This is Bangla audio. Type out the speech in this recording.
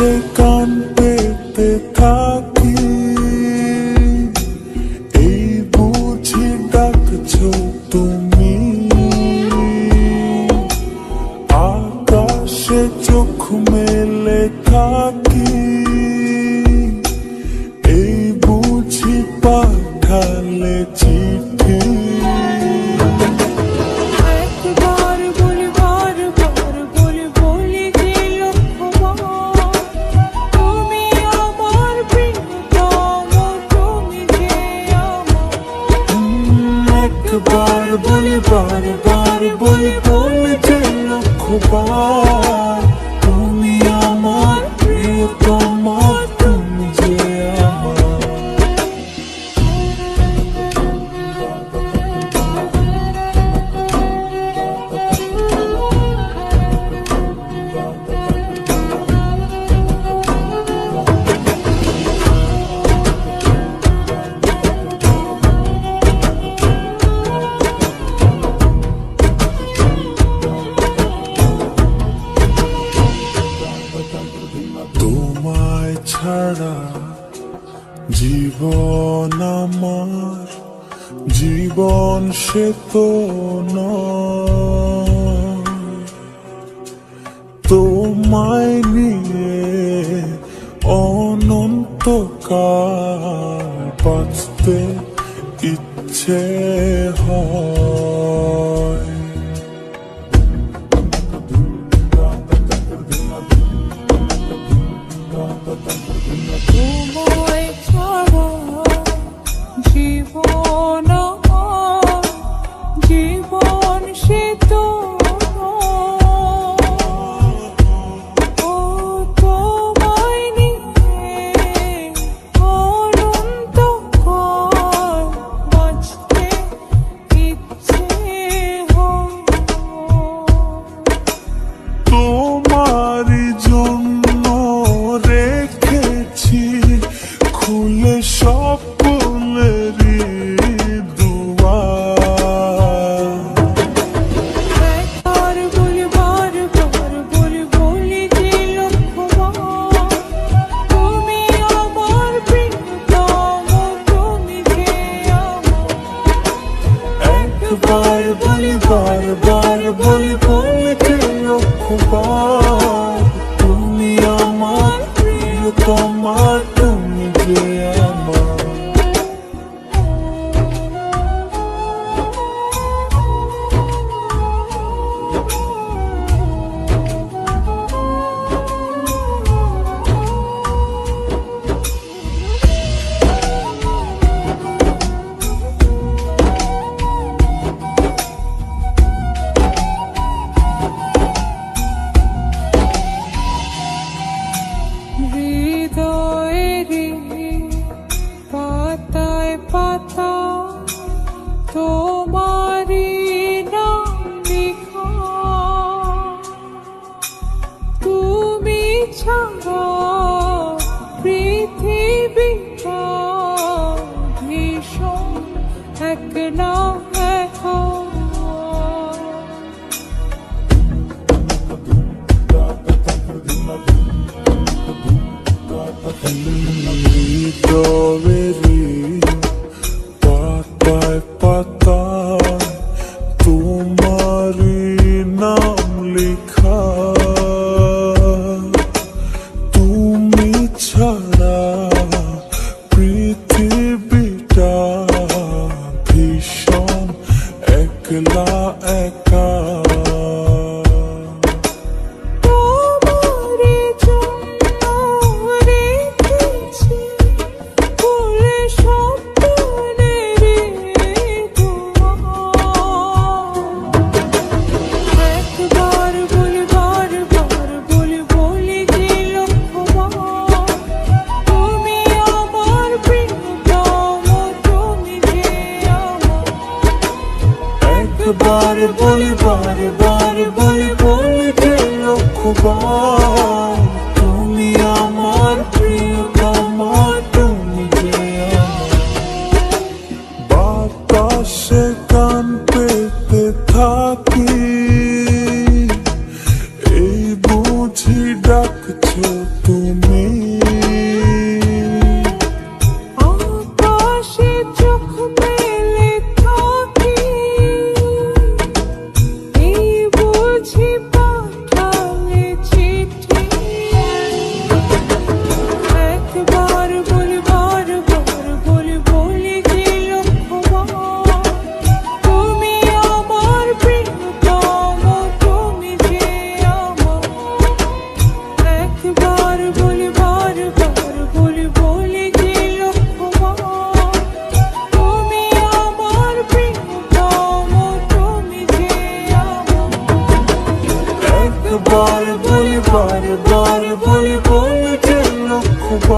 ভেসে কান পেতে থাকি। এই বুঝি ডাকছ তুমি। আকাশে চোখ মেলে থাকি। এই বুঝি পাঠালে চিঠি। জীবন আমার জীবন সে তো নয়। তোমায় নি বলি বরব Oh বলে বলে বলে বলে বলে লক্ষ্য বল বল বল বল বল বল বল কেন খুব